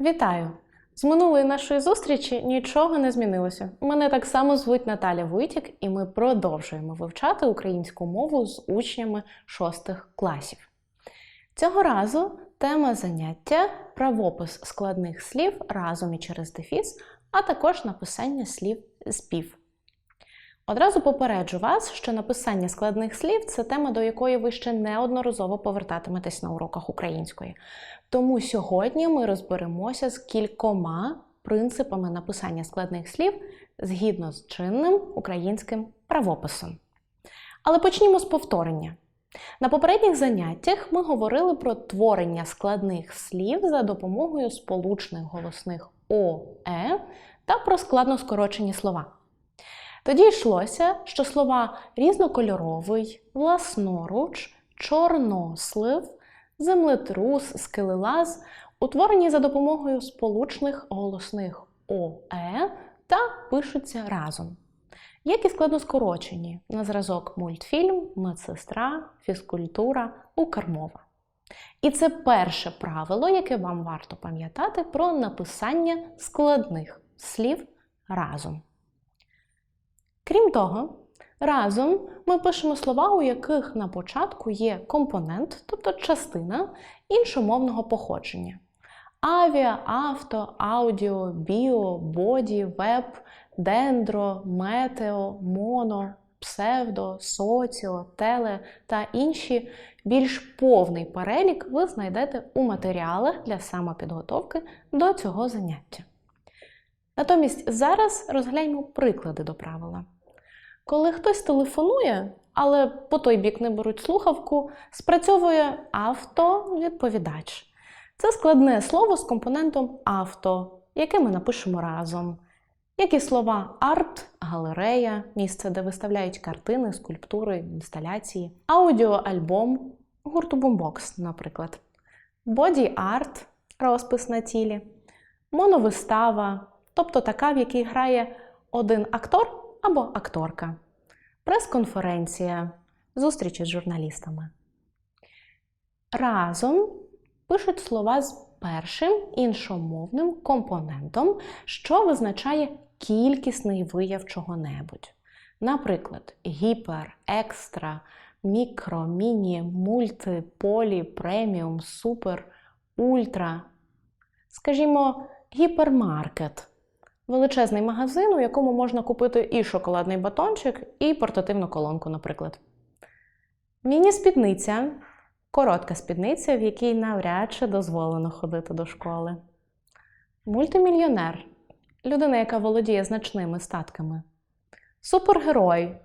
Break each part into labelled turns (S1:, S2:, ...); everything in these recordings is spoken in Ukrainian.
S1: Вітаю! З минулої нашої зустрічі нічого не змінилося. Мене так само звуть Наталя Войтік, і ми продовжуємо вивчати українську мову з учнями шостих класів. Цього разу тема заняття правопис складних слів разом і через дефіс, а також написання слів спів. Одразу попереджу вас, що написання складних слів це тема, до якої ви ще неодноразово повертатиметесь на уроках української. Тому сьогодні ми розберемося з кількома принципами написання складних слів згідно з чинним українським правописом. Але почнімо з повторення. На попередніх заняттях ми говорили про творення складних слів за допомогою сполучних голосних О, Е та про складно скорочені слова. Тоді йшлося, що слова різнокольоровий, власноруч, чорнослив, землетрус, скелелаз утворені за допомогою сполучних голосних ОЕ та пишуться разом. Як і складноскорочені на зразок мультфільм, медсестра, фізкультура, укрмова. І це перше правило, яке вам варто пам'ятати про написання складних слів разом. Крім того, разом ми пишемо слова, у яких на початку є компонент, тобто частина іншомовного походження. Авіа, авто, аудіо, біо, боді, веб, дендро, метео, моно, псевдо, соціо, теле та інші більш повний перелік ви знайдете у матеріалах для самопідготовки до цього заняття. Натомість зараз розгляньмо приклади до правила. Коли хтось телефонує, але по той бік не беруть слухавку, спрацьовує автовідповідач. Це складне слово з компонентом авто, яке ми напишемо разом. Як і слова арт, галерея, місце, де виставляють картини, скульптури, інсталяції, аудіоальбом, гурту бумбокс, наприклад, боді-арт, розпис на тілі, моновистава, тобто така, в якій грає один актор або акторка, прес-конференція, зустрічі з журналістами. Разом пишуть слова з першим іншомовним компонентом, що визначає кількісний вияв чого-небудь. Наприклад, гіпер, екстра, мікро, міні, мульти, полі, преміум, супер, ультра. Скажімо, гіпермаркет величезний магазин, у якому можна купити і шоколадний батончик, і портативну колонку, наприклад. Міні-спідниця коротка спідниця, в якій навряд чи дозволено ходити до школи. Мультимільйонер людина, яка володіє значними статками. Супергерой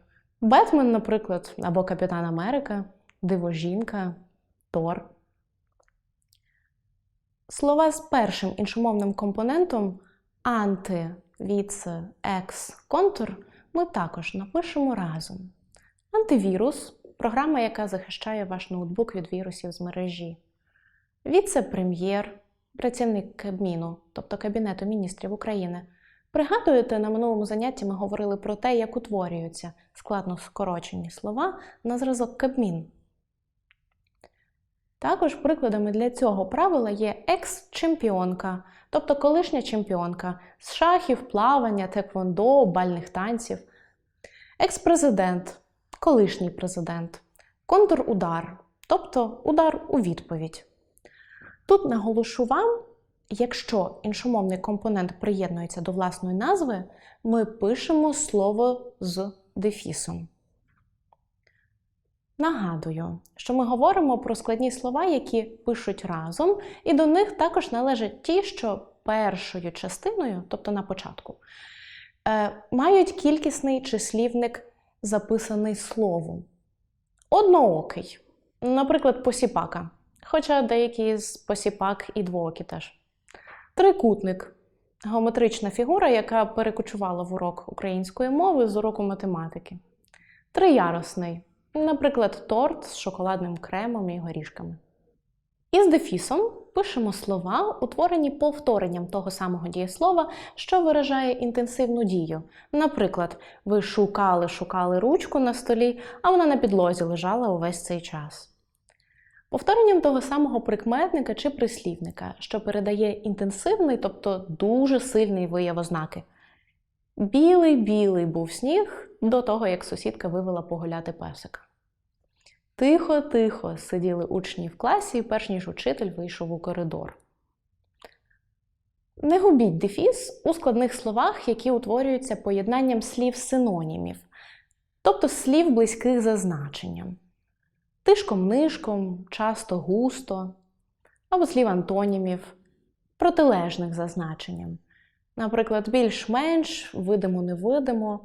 S1: Бетмен, наприклад, або Капітан Америка, Дивожінка, Тор. Слова з першим іншомовним компонентом анти, віце, екс, контур ми також напишемо разом. Антивірус програма, яка захищає ваш ноутбук від вірусів з мережі. Віце-прем'єр, працівник Кабміну, тобто Кабінету міністрів України. Пригадуєте, на минулому занятті ми говорили про те, як утворюються складно скорочені слова на зразок Кабмін. Також прикладами для цього правила є екс-чемпіонка, тобто колишня чемпіонка з шахів, плавання, теквондо, бальних танців, екс-президент, колишній президент, контрудар, тобто удар у відповідь. Тут наголошу вам, якщо іншомовний компонент приєднується до власної назви, ми пишемо слово з дефісом. Нагадую, що ми говоримо про складні слова, які пишуть разом, і до них також належать ті, що першою частиною, тобто на початку, е, мають кількісний числівник, записаний словом. Одноокий, наприклад, посіпака. Хоча деякі з посіпак і двоокі теж. Трикутник геометрична фігура, яка перекочувала в урок української мови з уроку математики. Триярусний. Наприклад, торт з шоколадним кремом і горішками. Із дефісом пишемо слова, утворені повторенням того самого дієслова, що виражає інтенсивну дію. Наприклад, ви шукали, шукали ручку на столі, а вона на підлозі лежала увесь цей час. Повторенням того самого прикметника чи прислівника, що передає інтенсивний, тобто дуже сильний вияв ознаки. Білий-білий був сніг до того, як сусідка вивела погуляти песика. Тихо-тихо сиділи учні в класі, перш ніж учитель вийшов у коридор. Не губіть дефіс у складних словах, які утворюються поєднанням слів синонімів, тобто слів близьких за значенням. Тишком-нишком, часто густо, або слів антонімів, протилежних за значенням. Наприклад, більш-менш, видимо-невидимо.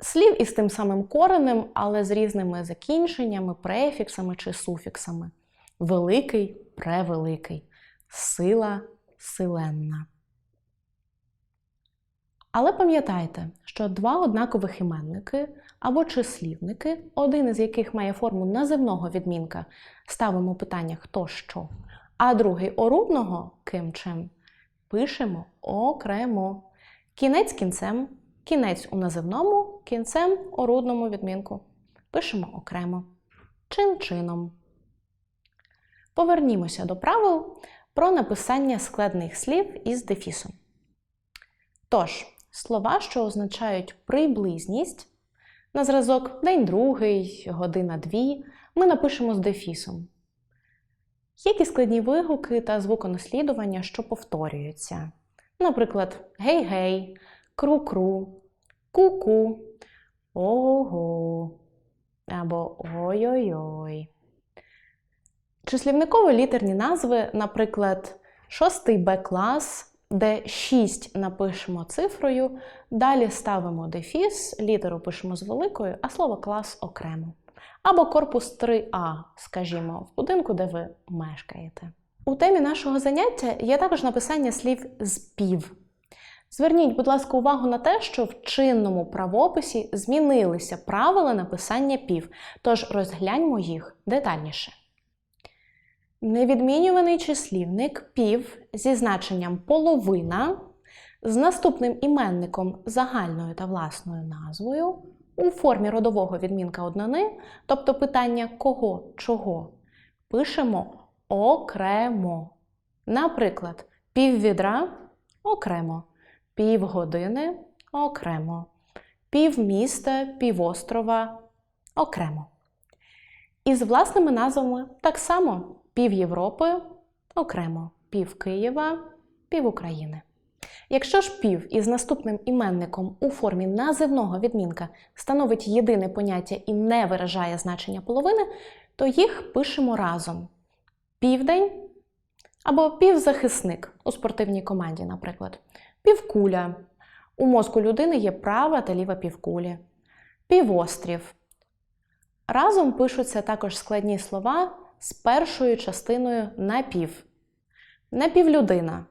S1: Слів із тим самим коренем, але з різними закінченнями, префіксами чи суфіксами. Великий, превеликий, сила, силенна. Але пам'ятайте, що два однакових іменники або числівники, один із яких має форму називного відмінка, ставимо питання хто що, а другий орудного ким чим, пишемо окремо. Кінець кінцем, кінець у називному, кінцем орудному відмінку. Пишемо окремо. Чин чином. Повернімося до правил про написання складних слів із дефісом. Тож, слова, що означають приблизність, на зразок день другий, година дві, ми напишемо з дефісом. Які складні вигуки та звуконаслідування, що повторюються. Наприклад, гей-гей, кру-кру, ку-ку, ого або ой-ой-ой. Числівниково літерні назви, наприклад, 6 Б клас, де 6 напишемо цифрою, далі ставимо дефіс, літеру пишемо з великою, а слово клас окремо. Або корпус 3А, скажімо, в будинку, де ви мешкаєте. У темі нашого заняття є також написання слів «спів». Зверніть, будь ласка, увагу на те, що в чинному правописі змінилися правила написання пів, тож розгляньмо їх детальніше. Невідмінюваний числівник пів зі значенням половина з наступним іменником загальною та власною назвою у формі родового відмінка однини, тобто питання кого, чого, пишемо окремо. Наприклад, піввідра окремо, півгодини окремо, півміста, півострова окремо. І з власними назвами так само пів Європи окремо, пів Києва, пів України. Якщо ж пів із наступним іменником у формі називного відмінка становить єдине поняття і не виражає значення половини, то їх пишемо разом: південь або півзахисник у спортивній команді, наприклад, півкуля. У мозку людини є права та ліва півкулі, півострів. Разом пишуться також складні слова з першою частиною напів. Напівлюдина.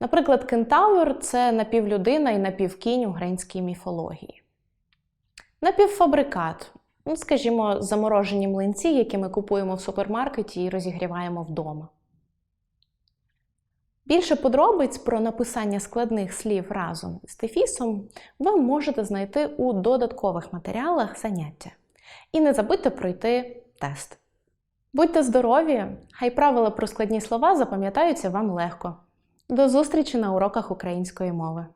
S1: Наприклад, кентавр це напівлюдина і напівкінь у грецькій міфології. Напівфабрикат. Ну, скажімо, заморожені млинці, які ми купуємо в супермаркеті і розігріваємо вдома. Більше подробиць про написання складних слів разом з дефісом ви можете знайти у додаткових матеріалах заняття. І не забудьте пройти тест. Будьте здорові! Хай правила про складні слова запам'ятаються вам легко. До зустрічі на уроках української мови!